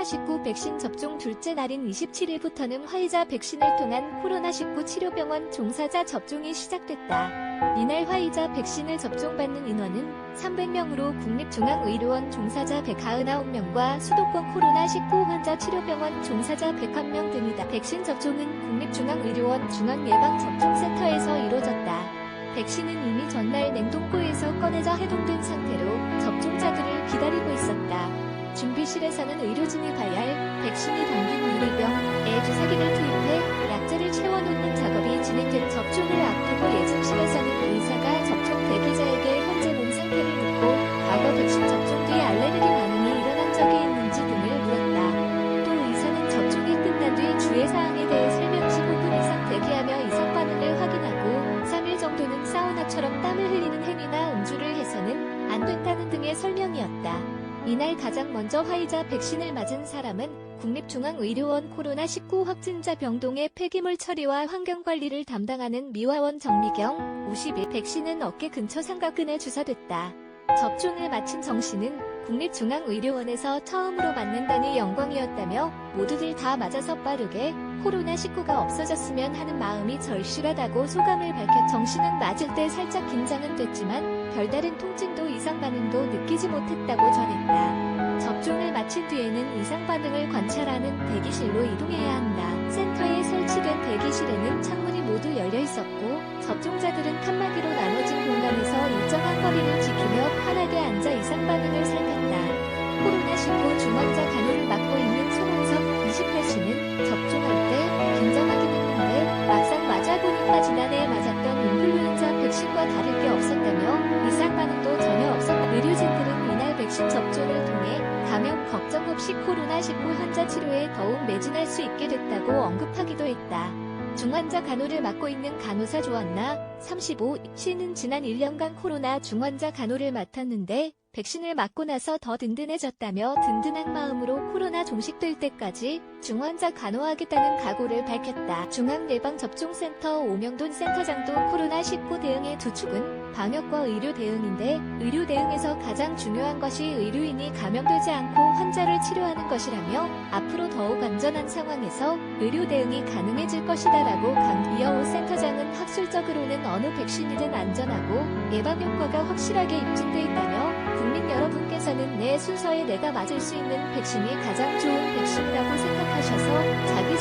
코로나19 백신 접종 둘째 날인 27일부터는 화이자 백신을 통한 코로나19 치료병원 종사자 접종이 시작됐다. 이날 화이자 백신을 접종받는 인원은 300명으로 국립중앙의료원 종사자 199명과 수도권 코로나19 환자 치료병원 종사자 101명 등이다. 백신 접종은 국립중앙의료원 중앙예방접종센터에서 이루어졌다. 백신은 이미 전날 냉동고에서 꺼내져 해동된 상태로 접종자들을 기다리고 있었다. 준비실에서는 의료진이 봐야 할 백신이 담긴 유리병에 주사기를 투입해 약제를 채워놓는 작업이 진행돼 접종을 앞두고 예측실에서는 의사가 접종 대기자에게 현재 몸 상태를 묻고 과거 백신 접종 뒤 알레르기 반응이 일어난 적이 있는지 등을 물었다. 또 의사는 접종이 끝난 뒤 주의사항에 대해 설명 시 5분 이상 대기하며 이상 반응을 확인하고 3일 정도는 사우나처럼 땀을 흘리는 행위나 음주를 해서는 안 된다는 등의 설명이었다. 이날 가장 먼저 화이자 백신을 맞은 사람은 국립중앙의료원 코로나19 확진자 병동의 폐기물 처리와 환경관리를 담당하는 미화원 정미경 51 백신은 어깨 근처 삼각근에 주사됐다. 접종을 마친 정 씨는 국립중앙의료원에서 처음으로 맞는다니 영광이었다며 모두들 다 맞아서 빠르게 코로나19가 없어졌으면 하는 마음이 절실하다고 소감을 밝혔 정 씨는 맞을 때 살짝 긴장은 됐지만 별다른 통증도 이상 반응도 느끼지 못했다고 전했다. 접종을 마친 뒤에는 이상 반응을 관찰하는 대기실로 이동해야 한다. 센터에 설치된 대기실에는 창문이 모두 열려 있었고 접종자들은 칸막이로 나눠진 공간에 없이 코로나19 환자 치료에 더욱 매진할 수 있게 됐다고 언급하기도 했다. 중환자 간호를 맡고 있는 간호사 조한나 35 씨는 지난 1년간 코로나 중환자 간호를 맡았는데 백신을 맞고 나서 더 든든해졌다며 든든한 마음으로 코로나 종식될 때까지 중환자 간호하겠다는 각오를 밝혔다. 중앙예방접종센터 오명돈 센터장도 코로나19 대응의 두 축은 방역과 의료 대응인데 의료 대응에서 가장 중요한 것이 의료인이 감염되지 않고 환자를 치료하는 것이라며 앞으로 더욱 안전한 상황에서 의료 대응이 가능해질 것이다라고 강 이여호 센터장은 학술적으로는 어느 백신이든 안전하고 예방 효과가 확실하게 입증돼 있다며 국민 여러분께서는 내 순서에 내가 맞을 수 있는 백신이 가장 좋은 백신이라고 생각하셔서 자기